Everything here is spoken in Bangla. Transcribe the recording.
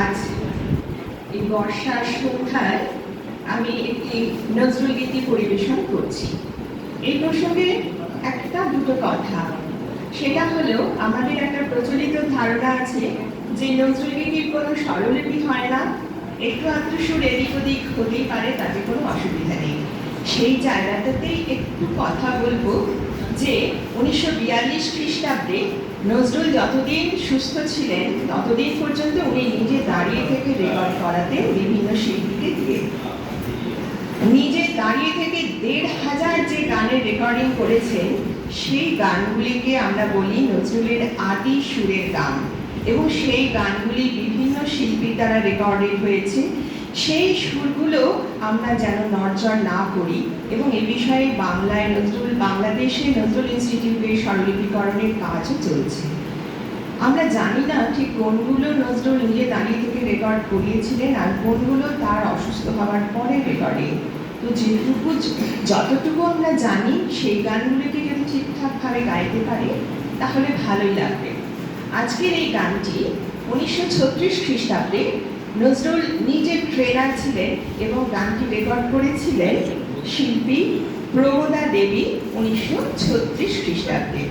আজ এই বর্ষার সন্ধ্যায় আমি একটি নজরুল গীতি পরিবেশন করছি। এই প্রসঙ্গে একটা দুটো কথা। সেটা হলো, আমাদের একটা প্রচলিত ধারণা আছে যে নজরুল গীতির কোনো স্বরলিপি হয় না। একটু আধটু সুর এদিক ওদিক হতেই পারে, তাতে কোনো অসুবিধা নেই। সেই জায়গাটাতেই একটু কথা বলব। যে উনিশশো বিয়াল্লিশ খ্রিস্টাব্দে নজরুল যতদিন সুস্থ ছিলেন, ততদিন পর্যন্ত উনি নিজে দাঁড়িয়ে থেকে রেকর্ড করাতেন বিভিন্ন শিল্পীকে দিয়ে নিজে দাঁড়িয়ে থেকে দেড় হাজার যে গানের রেকর্ডিং করেছেন, সেই গানগুলিকে আমরা বলি নজরুলের আদি সুরের গান। এবং সেই গানগুলি বিভিন্ন শিল্পীর দ্বারা রেকর্ডেড হয়েছে। সেই সুরগুলো আমরা যেন নড়চড় না করি এবং এ বিষয়ে বাংলায় নজরুল, বাংলাদেশে নজরুল ইনস্টিটিউটের স্বরলিপিকরণের কাজও চলছে। আমরা জানি না ঠিক কোনগুলো নজরুল নিজে দাঁড়িয়ে থেকে রেকর্ড করিয়েছিলেন আর কোনগুলো তার অসুস্থ হওয়ার পরে রেকর্ডিং তো যেটুকু, যতটুকু আমরা জানি, সেই গানগুলোকে যদি ঠিকঠাকভাবে গাইতে পারি, তাহলে ভালোই লাগবে। আজকের এই গানটি উনিশশো ছত্রিশ খ্রিস্টাব্দে নজরুল নিজে ট্রেনার ছিলেন এবং গানটি রেকর্ড করেছিলেন শিল্পী প্রমোদা দেবী উনিশশো ছত্রিশ খ্রিস্টাব্দে।